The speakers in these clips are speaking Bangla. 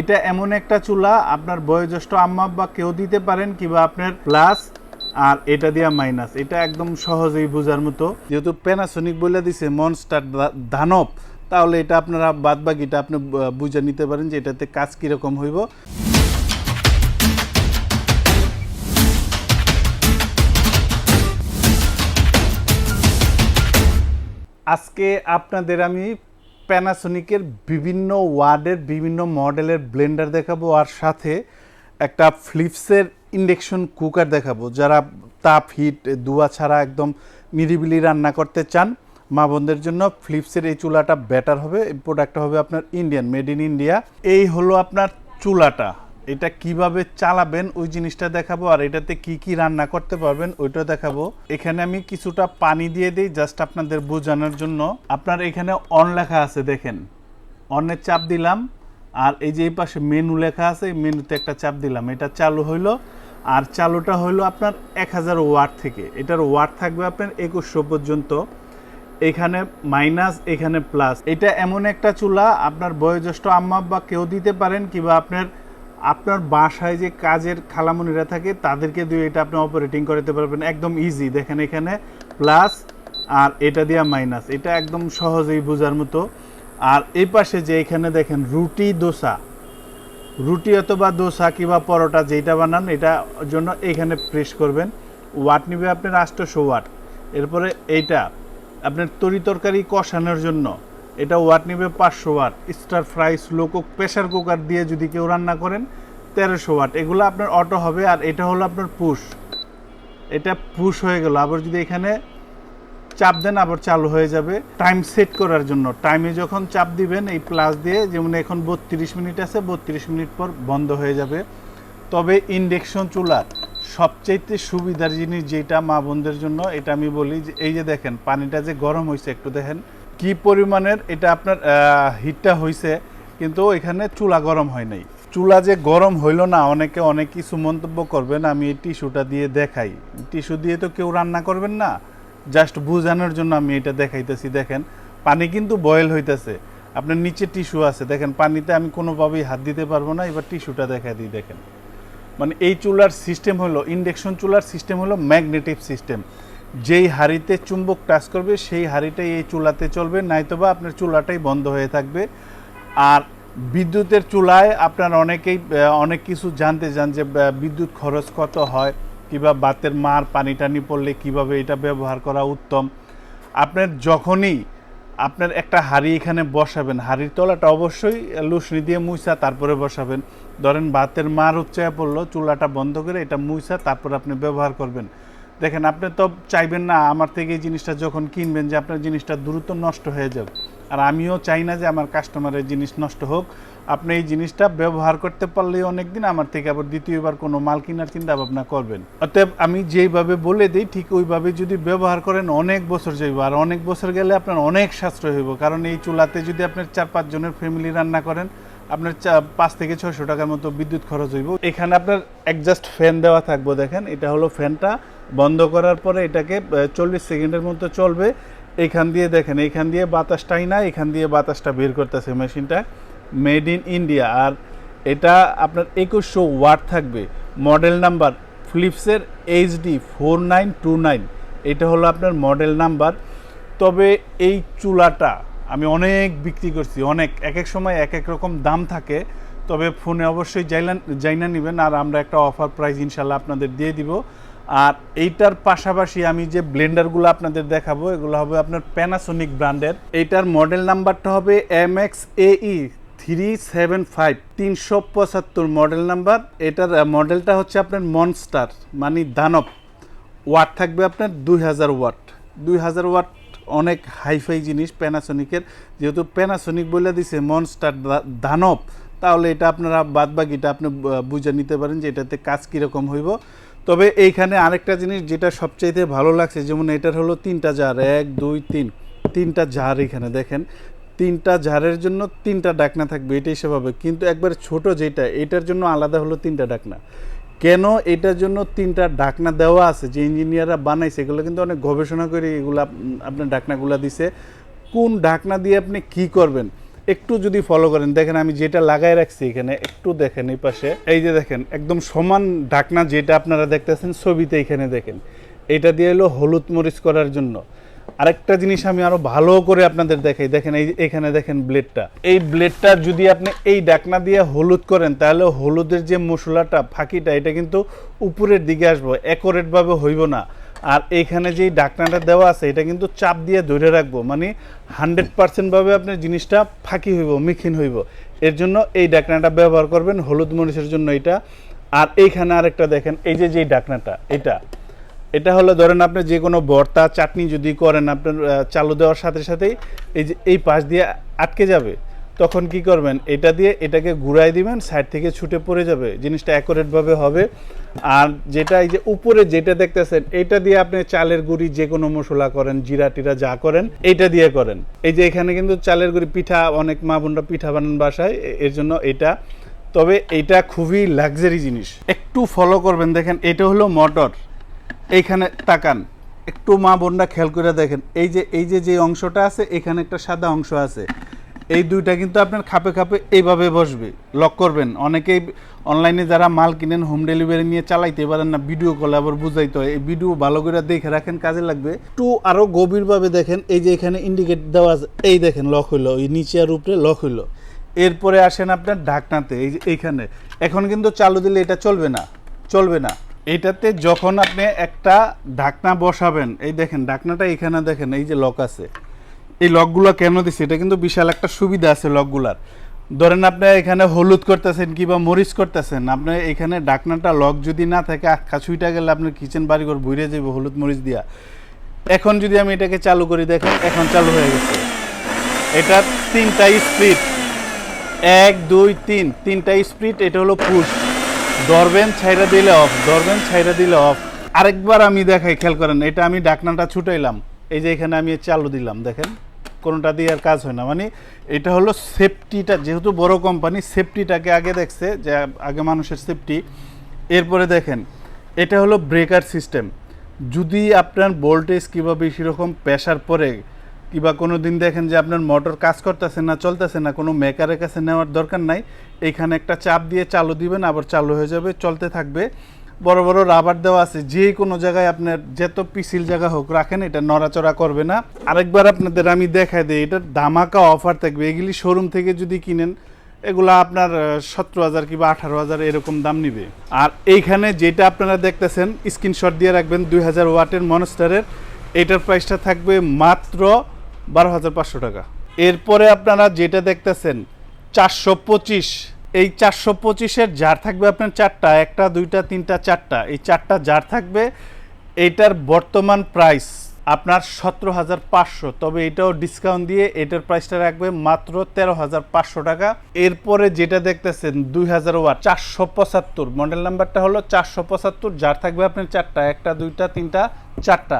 এটা এমন একটা চুলা, আপনার বয়োজ্যেষ্ঠ আম্মা বা কেউ দিতে পারেন কিংবা আপনার প্লাস আর এটা দিয়া মাইনাস এটা একদম সহজেই বোঝার মতো। যেহেতু প্যানাসোনিক বলে দিছে মনস্টার দানব, তাহলে এটা আপনারা বাদ বাকিটা আপনি বুঝে নিতে পারেন যে এটাতে কাজ কীরকম হইব। আজকে আপনাদের আমি প্যানাসোনিকের বিভিন্ন ওয়ার্ডের, বিভিন্ন মডেলের ব্লেন্ডার দেখাবো আর সাথে একটা ফ্লিপসের ইন্ডেকশন কুকার দেখাবো। যারা তাপ, হিট, দুয়া ছাড়া একদম মিরিবিলি রান্না করতে চান, মা বোনদের জন্য ফ্লিপসের এই চুলাটা বেটার হবে। প্রোডাক্টটা হবে আপনার ইন্ডিয়ান মেড ইন ইন্ডিয়া এই হলো আপনার চুলাটা। এটা কীভাবে চালাবেন, ওই জিনিসটা দেখাবো। আর এটাতে কি কি রান্না করতে পারবেন ওইটা দেখাবো। এখানে আমি কিছুটা পানি দিয়ে দিই জাস্ট আপনাদের বোঝানোর জন্য। আপনার এখানে অন লেখা আছে, দেখেন। অনের চাপ দিলাম, আর এই যে এই পাশে মেনু লেখা আছে, এই মেনুতে একটা চাপ দিলাম। এটা চালু হইল, আর চালুটা হইল আপনার এক হাজার ওয়াট থেকে। এটার ওয়াট থাকবে আপনার একুশশো পর্যন্ত। এখানে মাইনাস এখানে প্লাস এটা এমন একটা চুলা, আপনার বয়োজ্যেষ্ঠ আম্মা বা কেউ দিতে পারেন, কিংবা আপনার আপনার বাসায় যে কাজের খালামুনিরা থাকে, তাদেরকে দিয়ে এটা আপনি অপারেটিং করাতে পারবেন। একদম ইজি দেখেন এখানে প্লাস আর এটা দিয়া মাইনাস এটা একদম সহজেই বোঝার মতো। আর এই পাশে যে এখানে দেখেন রুটি, দোসা। রুটি অথবা দোসা কিংবা পরোটা যেটা বানান, এটা জন্য এখানে প্রেস করবেন। ওয়াট নিবে আপনার আটশোশো ওয়াট এরপরে এইটা, আপনার তরি তরকারি কষানোর জন্য। এটা ওয়াট নিবে পাঁচশো watt. Stir fry slow cook pressure cooker দিয়ে যদি কেউ রান্না করেন, তেরোশো ওয়াট। এগুলো আপনার অটো হবে আর এটা হলো আপনার পুশ। এটা পুশ হয়ে গেল। আবার যদি এখানে চাপ দেন, আবার চালু হয়ে যাবে। টাইম সেট করার জন্য। টাইমে যখন চাপ দিবেন, এই প্লাস দিয়ে, যেমন এখন বত্রিশ মিনিট আছে, বত্রিশ মিনিট পর বন্ধ হয়ে যাবে। তবে ইন্ডাকশন চুলার সবচাইতে সুবিধার জিনিস যেটা মা বোনদের জন্য, এটা আমি বলি যে, এই যে দেখেন, পানিটা যে গরম হয়েছে একটু দেখেন। কি পরিমাণের এটা আপনার হিটটা হয়েছে কিন্তু এখানে চুলা গরম হয় নাই। চুলা যে গরম হইল না, অনেকে অনেক কিছু মন্তব্য করবেন, আমি এই টিস্যুটা দিয়ে দেখাই। টিস্যু দিয়ে তো কেউ রান্না করবেন না। জাস্ট বুঝানোর জন্য আমি এটা দেখাইতেছি, দেখেন। পানি কিন্তু বয়েল হইতেছে। আপনার নিচে টিস্যু আছে, দেখেন, পানিতে আমি কোনোভাবেই হাত দিতে পারব না, এবার টিস্যুটা দেখা দিই, দেখেন। মানে এই চুলার সিস্টেম হলো ইন্ডেকশন চুলার সিস্টেম হলো ম্যাগনেটিভ সিস্টেম যেই হাঁড়িতে চুম্বক টাচ করবে, সেই হাঁড়িটাই এই চুলাতে চলবে নয়তোবা আপনার চুলাটাই বন্ধ হয়ে থাকবে। আর বিদ্যুতের চুলায় আপনার অনেকেই অনেক কিছু জানতে চান যে বিদ্যুৎ খরচ কত হয়, কিংবা বাতের মার, পানি টানি পড়লে কীভাবে এটা ব্যবহার করা উত্তম। আপনার যখনই আপনার একটা হাঁড়ি এখানে বসাবেন, হাঁড়ির তলাটা অবশ্যই লুসনি দিয়ে মুইসা, তারপরে বসাবেন। ধরেন বাতের মার উচ্চায় পড়ল, চুলাটা বন্ধ করে এটা মুইসা, তারপর আপনি ব্যবহার করবেন। দেখেন, আপনি তো চাইবেন না আমার থেকে এই জিনিসটা যখন কিনবেন যে আপনার জিনিসটা দ্রুত নষ্ট হয়ে যাবে। আর আমিও চাই না যে আমার কাস্টমারের জিনিস নষ্ট হোক। আপনি এই জিনিসটা ব্যবহার করতে পারলেই অনেক দিন আমার থেকে আবার দ্বিতীয়বার কোনো মাল কেনার চিন্তা ভাবনা করবেন। অতএব আমি যেইভাবে বলে দিই, ঠিক ওইভাবে যদি ব্যবহার করেন, অনেক বছর যাইব। আর অনেক বছর গেলে আপনার অনেক সাশ্রয় হইব। কারণ এই চুলাতে যদি আপনার চার পাঁচজনের ফ্যামিলি রান্না করেন আপনার পাঁচ থেকে ছশো টাকার মতো বিদ্যুৎ খরচ হইব। এখানে আপনার একজাস্ট ফ্যান দেওয়া থাকব, দেখেন। এটা হলো ফ্যানটা বন্ধ করার পরে এটাকে চল্লিশ সেকেন্ডের মতো চলবে। এখান দিয়ে দেখেন, এখান দিয়ে বাতাসটাই না এখান দিয়ে বাতাসটা বের করতেছে মেশিনটা। মেড ইন ইন্ডিয়া আর এটা আপনার একুশশো ওয়াট থাকবে। Model number ফিলিপসের HD four nine two nine. এটা হলো আপনার মডেল নাম্বার। তবে এই চুলাটা আমি অনেক বিক্রি করছি, অনেক এক এক সময় এক এক রকম দাম থাকে, তবে ফোনে অবশ্যই জাইনা জাইনা নেবেন আর আমরা একটা অফার প্রাইস ইনশাল্লাহ আপনাদের দিয়ে দিব। আর এইটার পাশাপাশি আমি যে ব্লেন্ডারগুলো আপনাদের দেখাবো, এগুলো হবে আপনার প্যানাসোনিক ব্র্যান্ডের। এইটার মডেল নাম্বারটা হবে এম এক্স এই থ্রি সেভেন ফাইভ তিনশো পঁচাত্তর মডেল নাম্বার। এটার মডেলটা হচ্ছে আপনার মনস্টার মানে দানব। ওয়াট থাকবে আপনার দুই হাজার ওয়াট। দুই হাজার ওয়াট অনেক হাইফাই জিনিস প্যানাসোনিকের যেহেতু প্যানাসোনিক বলে দিছে মনস্টার দানব, তাহলে এটা আপনারা বাদ বাকিটা আপনি বুঝে নিতে পারেন যে এটাতে কাজ কীরকম হইব। তবে এইখানে আরেকটা জিনিস যেটা সবচাইতে ভালো লাগছে, যেমন এটার হলো তিনটা জার এক, দুই, তিন। তিনটা জার এখানে দেখেন। তিনটা ঝাড়ের জন্য তিনটা ডাকনা থাকবে, এটাই স্বাভাবিক কিন্তু একবার ছোট যেটা, এটার জন্য আলাদা হলো তিনটা ডাকনা। কেন এটার জন্য তিনটা ডাকনা দেওয়া আছে? যে ইঞ্জিনিয়াররা বানাইছে, এগুলো কিন্তু অনেক গবেষণা করে এগুলো আপনার ডাকনাগুলো দিছে। কোন ডাকনা দিয়ে আপনি কি করবেন? একটু যদি ফলো করেন, দেখেন আমি যেটা লাগাই রাখছি এখানে, একটু দেখেন এই পাশে। এই যে দেখেন, একদম সমান ঢাকনা যেটা আপনারা দেখতেছেন, ছবিতে এখানে দেখেন। এটা দিয়ে এলো হলুদ মরিচ করার জন্য। আরেকটা জিনিস আমি আরও ভালো করে আপনাদের দেখাই। দেখেন, এই এখানে দেখেন ব্লেডটা এই ব্লেডটা যদি আপনি এই ডাকনা দিয়ে হলুদ করেন, তাহলে হলুদের যে মশলাটা, ফাঁকিটা, এটা কিন্তু উপরের দিকে আসব অ্যাকোরেট ভাবে হইব না। আর এইখানে যেই ডাকনাটা দেওয়া আছে, এটা কিন্তু চাপ দিয়ে ধরে রাখব মানে হান্ড্রেড পার্সেন্ট ভাবে আপনার জিনিসটা ফাঁকি হইব, মিখিন হইব। এর জন্য এই ডাকনাটা ব্যবহার করবেন, হলুদ মরিচের জন্য এটা। আর এইখানে আরেকটা দেখেন, এই যে যেই ডাকনাটা, এটা। এটা হলো ধরেন আপনি যে কোনো ভর্তা, চাটনি যদি করেন, আপনার চালু দেওয়ার সাথে সাথেই এই যে, এই পাশ দিয়ে আটকে যাবে, তখন কি করবেন? এটা দিয়ে এটাকে ঘুরাই দিবেন, সাইড থেকে ছুটে পড়ে যাবে, জিনিসটা অ্যাকোরেট ভাবে হবে। আর যেটা এই যে উপরে যেটা দেখতেছেন, এটা দিয়ে আপনি চালের গুঁড়ি যে কোনো মশলা করেন, জিরা টিরা যা করেন, এইটা দিয়ে করেন। এই যে এখানে কিন্তু চালের গুঁড়ি পিঠা, অনেক মা বোনরা পিঠা বানান বাসায় এর জন্য এটা। তবে এটা খুবই লাক্সারি জিনিস। একটু ফলো করবেন, দেখেন, এটা হলো মোটর। এইখানে তাকান। একটু মা বোনরা খেয়াল করে দেখেন। এই যে এই যে যে অংশটা আছে, এখানে একটা সাদা অংশ আছে। এই দুইটা কিন্তু আপনার খাপে খাপে এইভাবে বসবে। লক করবেন। অনেকেই অনলাইনে যারা মাল কিনেন হোম ডেলিভারি নিয়ে চালাইতে পারেন না ভিডিও কলে আবার বুঝাইতে হয়। এই ভিডিও ভালো করে দেখে রাখেন, কাজে লাগবে। একটু আরও গভীরভাবে দেখেন। এই যে এখানে ইন্ডিকেট দেওয়া আছে, এই দেখেন লক হইল। এই নিচে আর উপরে লক হইল। এরপরে আসেন আপনার ঢাকনাতে। এই যে, এইখানে। এখন কিন্তু চালু দিলে এটা চলবে না। চলবে না। এটাতে যখন আপনি একটা ঢাকনা বসাবেন, এই দেখেন, ঢাকনাটা এখানে দেখেন, এই যে লক আছে। এই লকগুলো কেন দিচ্ছে এটা কিন্তু বিশাল একটা সুবিধা আছে লকগুলার। ধরেন আপনি এখানে হলুদ করতেছেন কিংবা মরিচ করতেছেন, আপনি এখানে ডাকনাটা লক যদি না থাকে আখা গেলে আপনার কিচেন বাড়িঘর ভুইরে যাবে হলুদ মরিচ দিয়া। এখন যদি আমি এটাকে চালু করি, দেখেন, এখন চালু হয়ে গেছে। এটা তিনটা স্প্রিট এক, দুই, তিন, তিনটা স্পিড এটা হলো পুশ। ধরবেন ছাইরা দিলে অফ ধরবেন ছাইরা দিলে অফ আরেকবার আমি দেখাই, খেয়াল করেন, এটা আমি ডাকনাটা ছুটাইলাম। এই যে এখানে আমি চালু দিলাম, দেখেন। কোনোটা দিয়ে আর কাজ হয় না। মানে এটা হলো সেফটিটা যেহেতু বড় কোম্পানি সেফটিটাকে আগে দেখছে যে আগে মানুষের সেফটি এরপরে দেখেন, এটা হলো ব্রেকার সিস্টেম যদি আপনার ভোল্টেজ কিংবা বেশি রকম প্রেশার পড়ে কিংবা কোনো দিন দেখেন যে আপনার মোটর কাজ করতেছে না, চলতেছে না, কোনো মেকারের কাছে নেওয়ার দরকার নাই। এইখানে একটা চাপ দিয়ে চালু দিবেন, আবার চালু হয়ে যাবে, চলতে থাকবে। বড় বড় রাবার দেওয়া আছে, যে কোনো জায়গায় আপনার যত পিসিল জায়গা হোক রাখেন, এটা নড়াচড়া করবে না। আরেকবার আপনাদের আমি দেখাই দিই এটার ধামাকা অফার থাকবে। এগুলি শোরুম থেকে যদি কিনেন, এগুলা আপনার সতেরো হাজার কিংবা আঠারো হাজার এরকম দাম নিবে। আর এইখানে যেটা আপনারা দেখতেছেন স্ক্রিনশট দিয়ে রাখবেন, দুই হাজার ওয়াটের মনস্টারের এটার প্রাইসটা থাকবে মাত্র বারো হাজার পাঁচশো টাকা। এরপরে আপনারা যেটা দেখতেছেন, চারশো পঁচিশ। এই চারশো পঁচিশের জার থাকবে আপনার চারটা, একটা, দুইটা, তিনটা, চারটা। এই চারটা জার থাকবে এইটার বর্তমান প্রাইস আপনার সতেরো হাজার পাঁচশো। তবে এটাও ডিসকাউন্ট দিয়ে এটার প্রাইসটা রাখবে মাত্র তেরো হাজার পাঁচশো টাকা। এরপরে যেটা দেখতেছেন, দুই হাজার ওয়াট, চারশো পঁচাত্তর। মডেল নাম্বারটা হলো চারশো পঁচাত্তর। যার থাকবে আপনার চারটা, একটা, দুইটা, তিনটা, চারটা।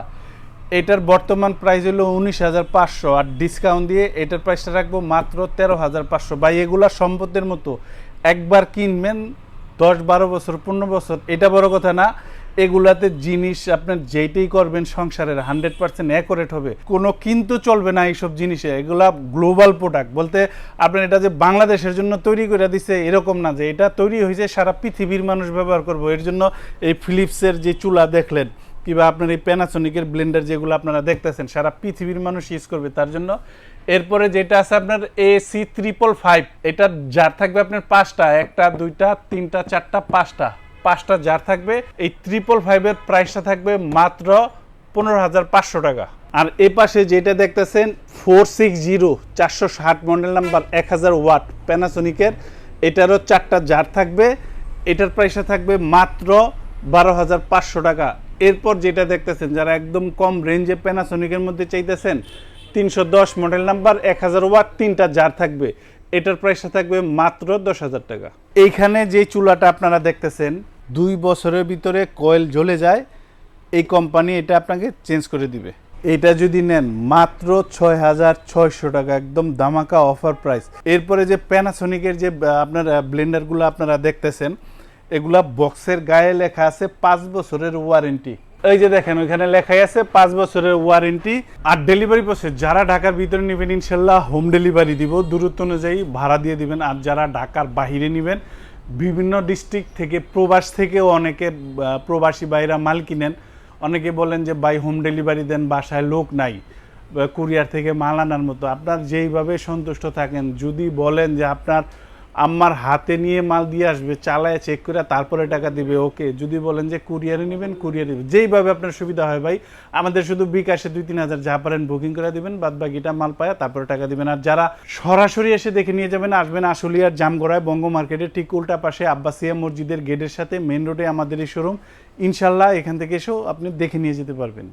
এটার বর্তমান প্রাইস হলো উনিশ হাজার পাঁচশো আর ডিসকাউন্ট দিয়ে এটার প্রাইসটা রাখব মাত্র তেরো হাজার পাঁচশো। বা এগুলা সম্পদের মতো একবার কিনবেন, দশ বারো বছর, পনেরো বছর, এটা বড় কথা না। এগুলাতে জিনিস আপনার যেইটাই করবেন সংসারের হান্ড্রেড পার্সেন্ট অ্যাকোরেট হবে। কোনো কিন্তু চলবে না এইসব জিনিসে। এগুলা গ্লোবাল প্রোডাক্ট বলতে আপনার এটা যে বাংলাদেশের জন্য তৈরি করে দিছে, এরকম না যে এটা তৈরি হয়েছে, সারা পৃথিবীর মানুষ ব্যবহার করব। এর জন্য এই ফিলিপসের যে চুলা দেখলেন কিংবা আপনার এই প্যানাসোনিকের ব্লেন্ডার যেগুলো আপনারা দেখতেছেন, সারা পৃথিবীর মানুষ ইউজ করবে তার জন্য। এরপরে যেটা আছে আপনার এ সি ট্রিপল ফাইভ এটা জার থাকবে আপনার পাঁচটা, একটা, দুইটা, তিনটা, চারটা, পাঁচটা। পাঁচটা জার থাকবে, এই ত্রিপল ফাইভের প্রাইসটা থাকবে মাত্র পনেরো হাজার পাঁচশো টাকা। আর এ পাশে যেটা দেখতেছেন ফোর সিক্স জিরো চারশো ষাট মডেল নাম্বার এক হাজার ওয়াট প্যানাসোনিকের এটারও চারটা জার থাকবে। এটার প্রাইসটা থাকবে মাত্র বারো হাজার পাঁচশো টাকা। এরপর যেটা দেখতেছেন, যারা একদম কম রেঞ্জে প্যানাসোনিকের মধ্যে চাইতেছেন, তিনশো দশ মডেল নাম্বার এক হাজার ওয়াট, তিনটা জার থাকবে। এটার প্রাইসটা থাকবে মাত্র দশ হাজার টাকা। এইখানে যে চুলাটা আপনারা দেখতেছেন, দুই বছরের ভিতরে কয়েল জ্বলে যায়, এই কোম্পানি এটা আপনাকে চেঞ্জ করে দিবে। এটা যদি নেন, মাত্র ছয় হাজার ছয়শো টাকা, একদম দামাকা অফার প্রাইস এরপরে যে প্যানাসোনিকের যে আপনার ব্লেন্ডারগুলো আপনারা দেখতেছেন এগুলা বক্সের গায়ে লেখা আছে পাঁচ বছরের ওয়ারেন্টি। এই যে দেখেন, ওইখানে লেখাই আছে পাঁচ বছরের ওয়ারেন্টি আর ডেলিভারি প্রসেস যারা ঢাকার ভিতরে নেবেন ইনশাল্লাহ হোম ডেলিভারি দিব। দূরত্ব অনুযায়ী ভাড়া দিয়ে দিবেন আর যারা ঢাকার বাহিরে নেবেন, বিভিন্ন ডিস্ট্রিক্ট থেকে, প্রবাস থেকেও অনেকে প্রবাসী বাইরা মাল কিনেন। অনেকে বলেন যে বাই হোম ডেলিভারি দেন, বাসায় লোক নাই। কুরিয়ার থেকে মাল আনার মতো। আপনার যেইভাবে সন্তুষ্ট থাকেন, যদি বলেন যে আপনার আমার হাতে নিয়ে মাল দিয়ে আসবে, চালায় চেক করে তারপরে টাকা দিবে ওকে যদি বলেন যে কুরিয়ারে নেবেন কুরিয়ারে নেবেন। যেইভাবে আপনার সুবিধা হয় ভাই, আমাদের শুধু বিকাশে দুই তিন হাজার যা পারেন বুকিং করে দিবেন বাদ বাকিটা মাল পায় তারপরে টাকা দিবেন। আর যারা সরাসরি এসে দেখে নিয়ে যাবেন, আসবেন আশুলিয়ার জামগড়ায় বঙ্গ মার্কেটের ঠিক উল্টা পাশে আব্বাসিয়া মসজিদের গেটের সাথে মেন রোডে আমাদের এই শোরুম ইনশাল্লাহ এখান থেকে এসেও আপনি দেখে নিয়ে যেতে পারবেন।